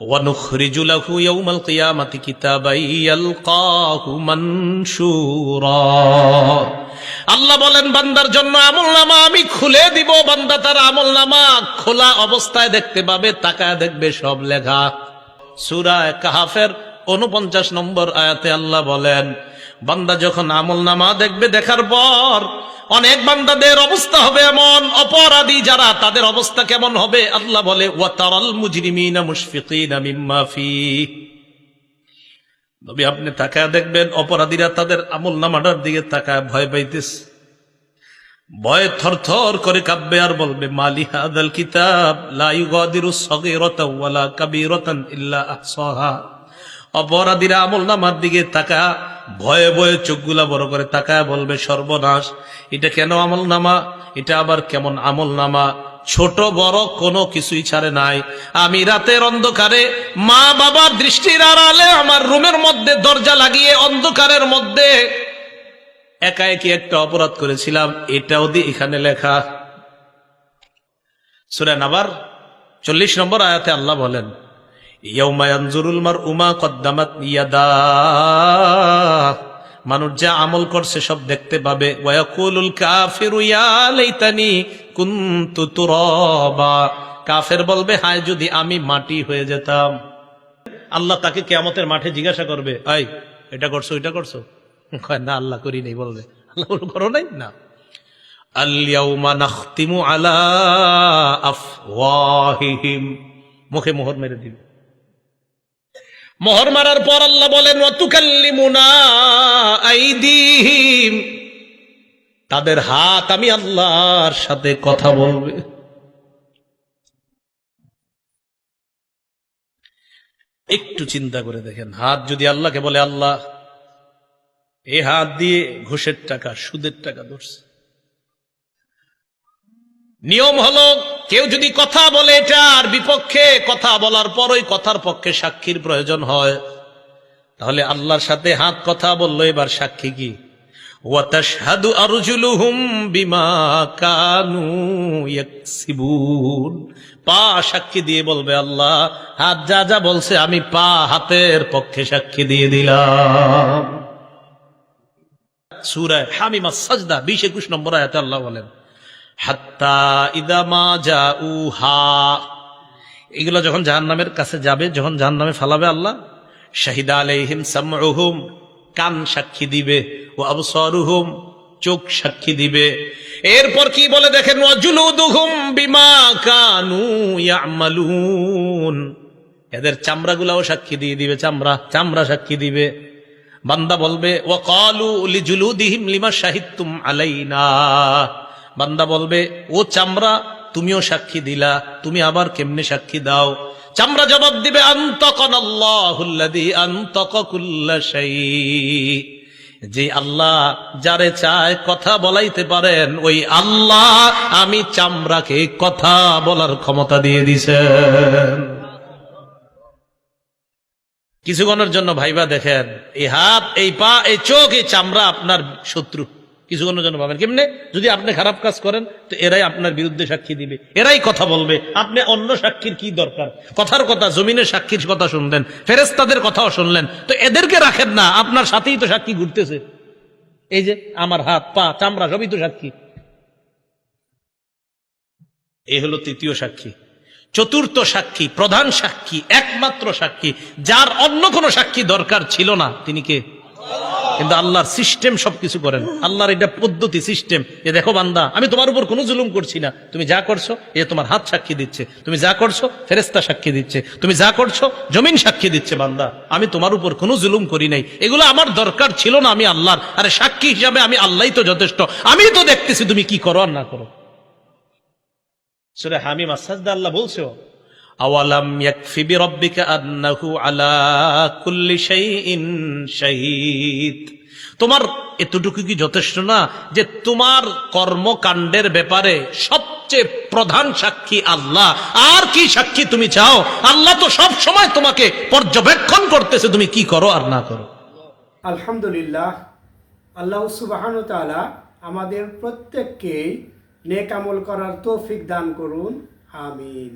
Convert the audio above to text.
ونخرج له يوم القيامة كتابا يلقاه منشورا আল্লাহ বলেন বান্দার জন্য আমল নামা আমি খুলে দিব বান্দা তার আমল নামা খোলা অবস্থায় দেখতে পাবে তাকায় দেখবে সব লেখা সুরা কাহাফের উনপঞ্চাশ নম্বর আয়াতে আল্লাহ বলেন বান্দা যখন আমল নামা দেখবে দেখার পর অনেক বান্দাদের অবস্থা হবে এমন, অপরাধী যারা, তাদের অবস্থা কেমন হবে? আল্লাহ বলে, ওয়াতারাল মুজরিমিনা মুশফিকিনা মিম্মা ফি। নবী, আপনি তাকায় দেখবেন, অপরাধীরা তাদের আমল নামাটার দিকে তাকায় ভয় পাইতেছে। ভয়ে থরথর করে কাঁপবে আর বলবে, মালি হাদাল কিতাব, লা ইউগাদিরু সগীরাতাও ওয়ালা কাবীরাতান ইল্লা আহসাহা। অপরাধীরা আমল নামার দিকে তাকা ভয়ে ভয়ে চোখগুলা বড় করে তাকায় বলবে, সর্বনাশ, এটা কেন আমল নামা এটা আবার কেমন আমল নামা ছোট, বড় কোনো কিছুই ছাড়ে নাই। আমি রাতের অন্ধকারে মা বাবার দৃষ্টির আড়ালে আমার রুমের মধ্যে দরজা লাগিয়ে অন্ধকারের মধ্যে একা একই একটা অপরাধ করেছিলাম? এটাও দিয়ে এখানে লেখা। সুরেন আবার চল্লিশ নম্বর আয়াতে আল্লাহ বলেন উমা কদ্দামাত ইয়াদা মানুষ যা আমল করছে সব দেখতে পাবে। ওয়াকুলুল কাফিরু ইয়া লাইতানি কুনতু তুরাবা। কাফের বলবে, হায়, যদি আমি মাটি হয়ে যেতাম। আল্লাহ তাকে কিয়ামতের মাঠে জিজ্ঞাসা করবে আই এটা করছ এটা করছ? কয়, না, আল্লাহ করি নেই, বলবে। আল্লাহ করো নাই? না। আল্লাউমা নাখতিমু আলা আফওয়াহিহিম। মুখে মোহর মেরে দিবে। মোহর মারার পর আল্লাহ বলেন তাদের হাত আমি আল্লাহর সাথে কথা বলবে। একটু চিন্তা করে দেখেন, হাত যদি আল্লাহকে বলে, আল্লাহ, এ হাত দিয়ে ঘুষের টাকা, সুদের টাকা ধরছে। নিয়ম হলো, কেউ যদি কথা বলে এটার বিপক্ষে কথা বলার পরই কথার পক্ষে সাক্ষীর প্রয়োজন হয়। তাহলে আল্লাহর সাথে হাত কথা বলল, এবার সাক্ষী কি? পা সাক্ষী দিয়ে বলবে, আল্লাহ, হাত যা যা বলছে, আমি পা হাতের পক্ষে সাক্ষী দিয়ে দিলাম। সুরায় হামিমা সাজদা, বিশ একুশ নম্বর আয়াতে আল্লাহ বলেন উহা এগুলো যখন জাহান্নামের কাছে যাবে, যখন জাহান্নামে ফালাবে আল্লাহ, শাহিদা আলাইহিম সামউহুম, কান সাক্ষী দিবে, ও আবসারুহুম, চোখ সাক্ষী দিবে। এরপর কি বলে দেখেন ওয়াজুলুদুহুম বিমা কানু এদের চামড়াগুলাও সাক্ষী দিয়ে দিবে, চামড়া চামড়া সাক্ষী দিবে। বান্দা বলবে ও কালু লিজুলুদিহিম লিমা শাহিদতুম আলাইনা। বান্দা বলবে, ও চামড়া, তুমিও সাক্ষী দিলা, তুমি আবার কেমনে সাক্ষী দাও? চামড়া জবাব দিবে যে আল্লাহ যারে চায় কথা বলাইতে পারেন, ওই আল্লাহ আমি চামড়াকে কথা বলার ক্ষমতা দিয়ে দিছেন কিছুক্ষণের জন্য ভাইবা দেখেন, এই হাত, এই পা, এই চোখ, এই চামড়া আপনার শত্রু। কিছুক্ষণের জন্য ভাবেন। কেমনে? যদি আপনি খারাপ কাজ করেন, তো এরাই আপনার বিরুদ্ধে সাক্ষী দিবে। এরাই কথা বলবে। আপনি অন্য সাক্ষীর কি দরকার? কথার কথা, জমিনের সাক্ষীর কথা শুনলেন ফেরেস্তাদের কথাও শুনলেন। তো এদেরকে রাখেন না, আপনার সাথেই তো সাক্ষী ঘুরতেছে। এই যে আমার হাত, পা, চামড়া, সবই তো সাক্ষী। এই হলো তৃতীয় সাক্ষী। চতুর্থ সাক্ষী, প্রধান সাক্ষী, একমাত্র সাক্ষী, যার অন্য কোনো সাক্ষী দরকার ছিল না। তিনি কে? কিন্তু আল্লাহর সিস্টেম সবকিছু করেন। আল্লাহর এটা পদ্ধতি, সিস্টেম। যে দেখো বান্দা, আমি তোমার উপর কোনো জুলুম করছি না। তুমি যা করছ, এ তোমার হাত সাক্ষী দিচ্ছে। তুমি যা করছ ফেরেস্তা সাক্ষী দিচ্ছে। তুমি যা করছ, জমিন সাক্ষী দিচ্ছে বান্দা। আমি তোমার উপর কোনো জুলুম করি নাই। এগুলো আমার দরকার ছিল না আমি আল্লাহর। আরে সাক্ষী হিসাবে আমি আল্লাহ তো যথেষ্ট। আমি তো দেখতেছি তুমি কি করো আর না করো। সুরে হামিম আসাজদা আল্লাহ বলছো আওয়ালাম ইয়াকফি বিরাব্বিকা আন্নাহু আলা কুল্লি শাইইন শাহীদ। তোমার এতটুকু কি যথেষ্ট না যে তোমার কর্মকাণ্ডের ব্যাপারে সবচেয়ে প্রধান সাক্ষী আল্লাহ? আর কি সাক্ষী তুমি চাও? আল্লাহ তো সব সময় তোমাকে পর্যবেক্ষণ করতেছে, তুমি কি করো আর না করো? আলহামদুলিল্লাহ, আল্লাহ সুবাহান তালা আমাদের প্রত্যেককেই নেক আমল করার তৌফিক দান করুন, আমিন।